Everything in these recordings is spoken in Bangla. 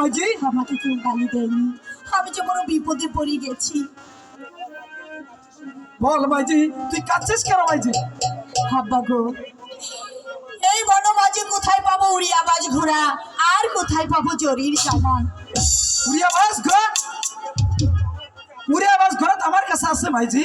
মাইজি আমাকে কেউ গালি দেয়নি। আমি যে বড় বিপদে পড়ে গেছি। বল মাইজি তুই কাঁদছিস কেন মাইজি হাব্বা গো এই বনমাঝে কোথায় পাবো উড়িয়াবাজ ঘোড়া? আর কোথায় পাবো জরির সামান? উড়িয়া বাস ঘোড়া? উড়িয়া বাস ঘোড়া তো আমার কাছে আছে মাইজি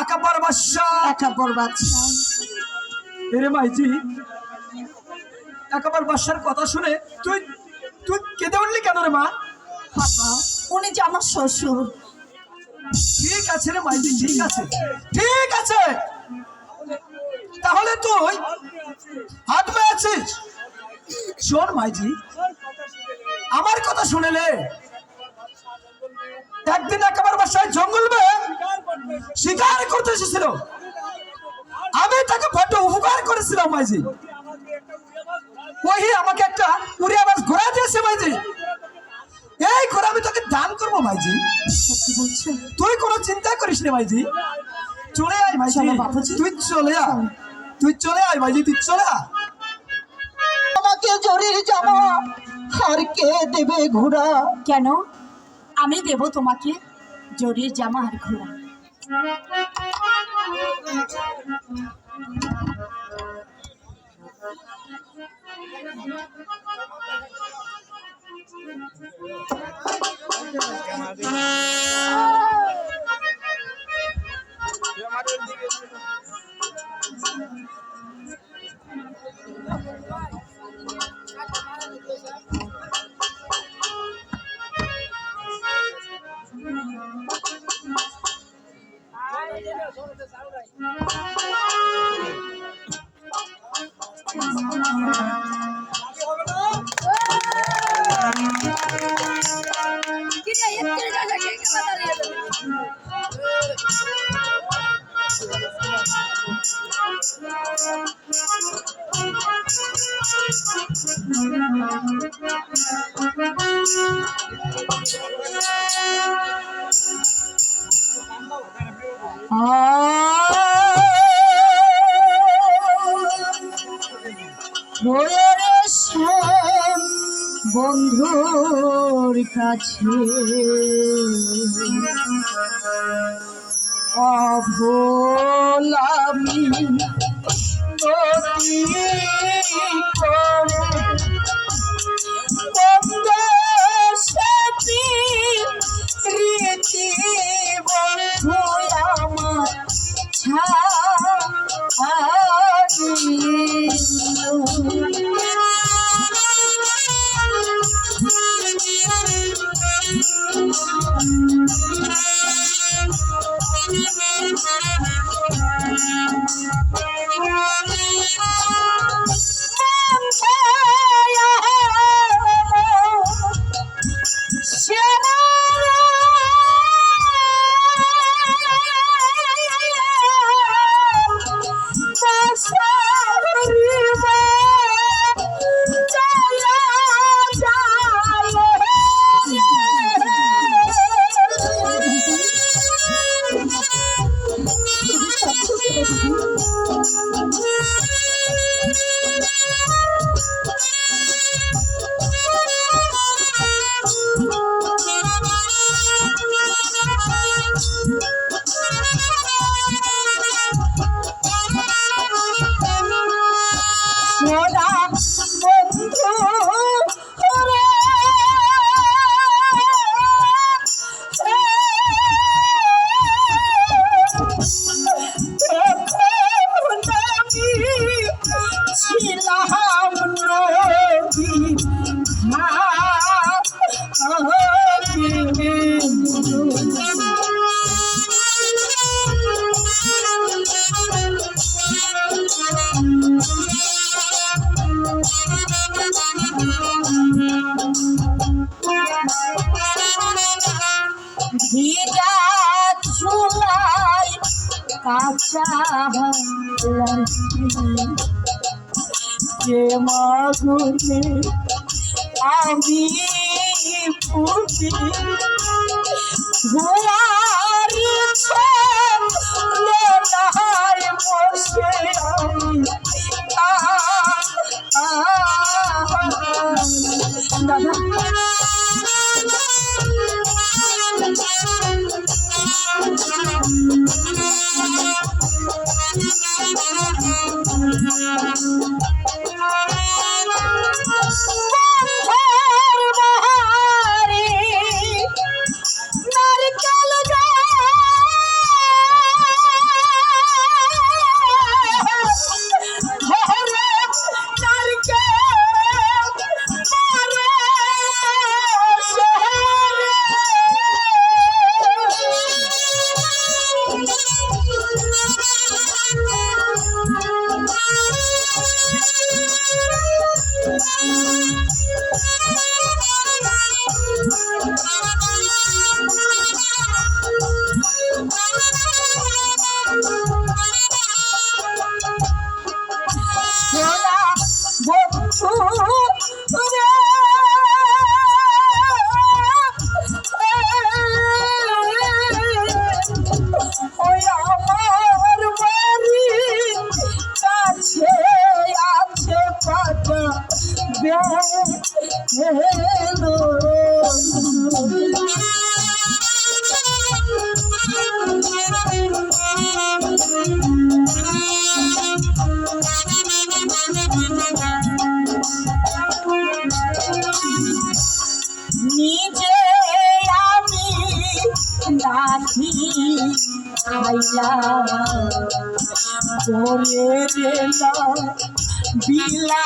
আকাবার বাদশা একা বরবাদ এরে মাইজি একাবার বাদশার কথা শুনে তুই তুই কেঁদে উঠলি কেন রে মা? উনি যে আমার শ্বশুর। ঠিক আছে রে মাইজি ঠিক আছে। ঠিক আছে। তাহলে তুই হাত পেয়েছিস? শোন মাইজি আমার কথা শুনেলে একদিন একেবারে বাসায় জঙ্গল বে শিকার করতে এসেছিল। আমি তাকে বড্ড উপকার করেছিলাম মাইজি ওই আমাকে একটা উড়িয়া বাস ঘোরা দিয়েছে মাইজি এই ঘোরা আমি তোকে দান করব সত্যি তুই কোনো চিন্তা করিস রে ভাইজি। চলে আয় ভাইজি। তুই চলে আয়। তুই চলে আয় ভাইজি তুই চলে আয়। আমাকে জরির জামা আর কে দেবে ঘোড়া? কেন? আমি দেব তোমাকে জরির জামা আর ঘোড়া। আমাদের বন্ধুর কাছে। অভোলামি নদী করে যে মাগুনে আমি পুজি ভুয়ার ছোলায় বসে। Thank you. দিলা বিলা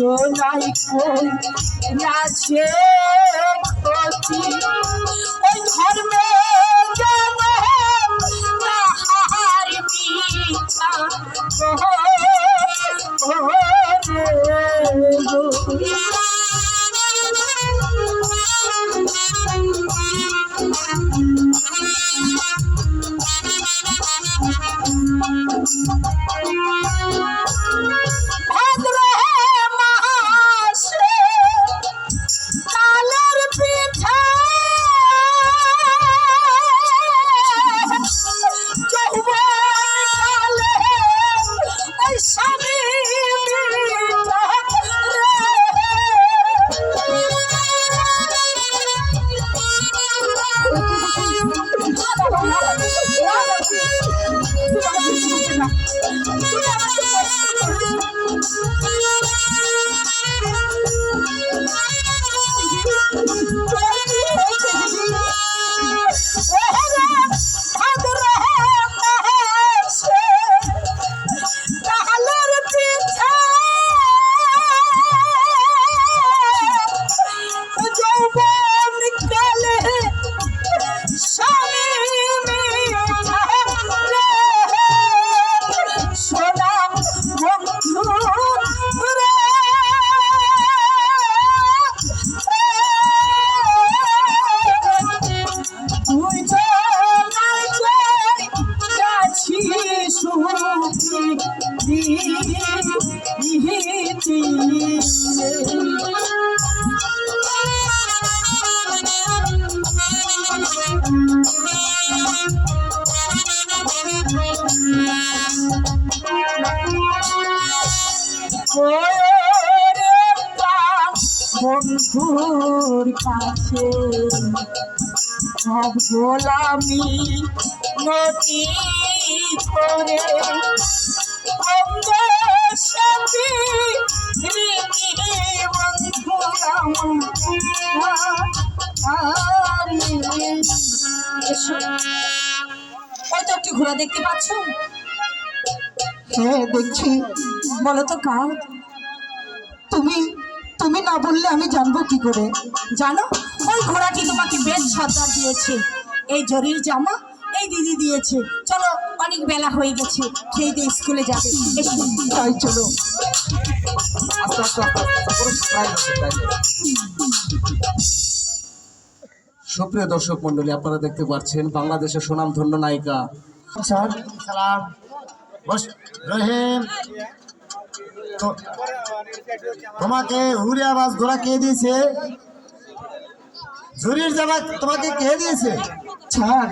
যে জোনাই কই রাছে বন্ধুর কাছে। সব গোলামি নদী করে অঙ্গে সাথী রীতি বন্ধু ওই তো একটি ঘোড়া দেখতে পাচ্ছ? হ্যাঁ দেখছি। বলো তো কার? তুমি তুমি না বললে আমি জানব কি করে? জানো ওই ঘোড়াটি তোমাকে বেশ সর্দার দিয়েছে। এই জরির জামা এই দিদি দিয়েছে। চলো অনেক বেলা হয়ে গেছে। খেয়ে দিয়ে স্কুলে যাবে। এসো। তাই চলো। আস্তে আস্তে। সুপ্রিয় দর্শক মন্ডলী আপনারা দেখতে পাচ্ছেন বাংলাদেশের সুনামধন্য নায়িকা। স্যার। সালাম রহিম। তো তোমাকে হুরি আওয়াজ ঘোড়া কে দিয়েছে? ঝুরির জামা তোমাকে কে দিয়েছে? স্যার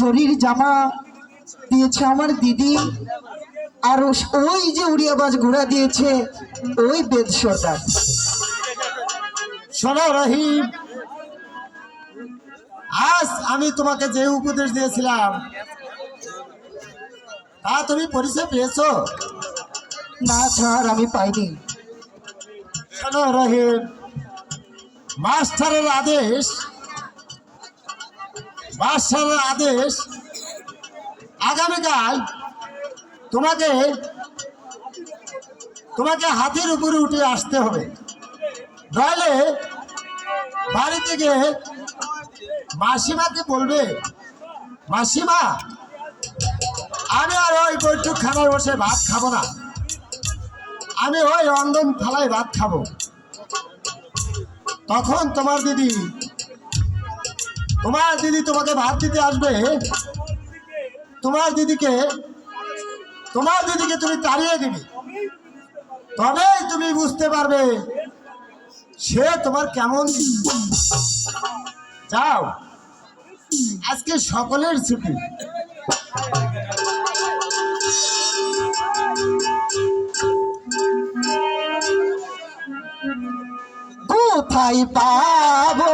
জরির জামা দিয়েছে আমার দিদি। আর ওই যে উড়িয়াবাজ ঘোড়া দিয়েছে ওই বেদ সর্দার। শোনো রহিম আজ আমি তোমাকে যে উপদেশ দিয়েছিলাম তা তুমি পরিচয় পেয়েছ? না ছাড় আমি পাইনি। মাস্টারের আদেশ মাস্টারের আদেশ, আগামীকাল তোমাকে তোমাকে হাতির উপরে উঠে আসতে হবে। নইলে বাড়ি থেকে মাসিমাকে বলবে, মাসিমা, আমি আর ওই বৈঠক খানায় বসে ভাত খাব না। আমি ওই অন্দন থালায় ভাত খাব। তখন তোমার দিদি তোমার দিদি তোমাকে ভাত দিতে আসবে। তোমার দিদিকে তোমার দিদিকে তুমি তাড়িয়ে দিবে। তবেই তুমি বুঝতে পারবে সে তোমার কেমন যাও, আজকে সকলের ছুটি। কোথায় পাবো?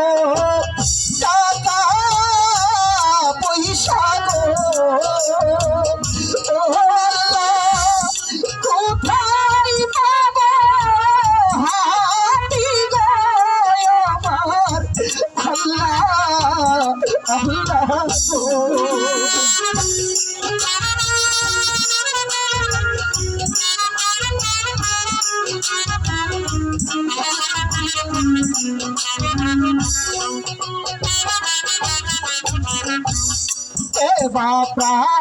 पापा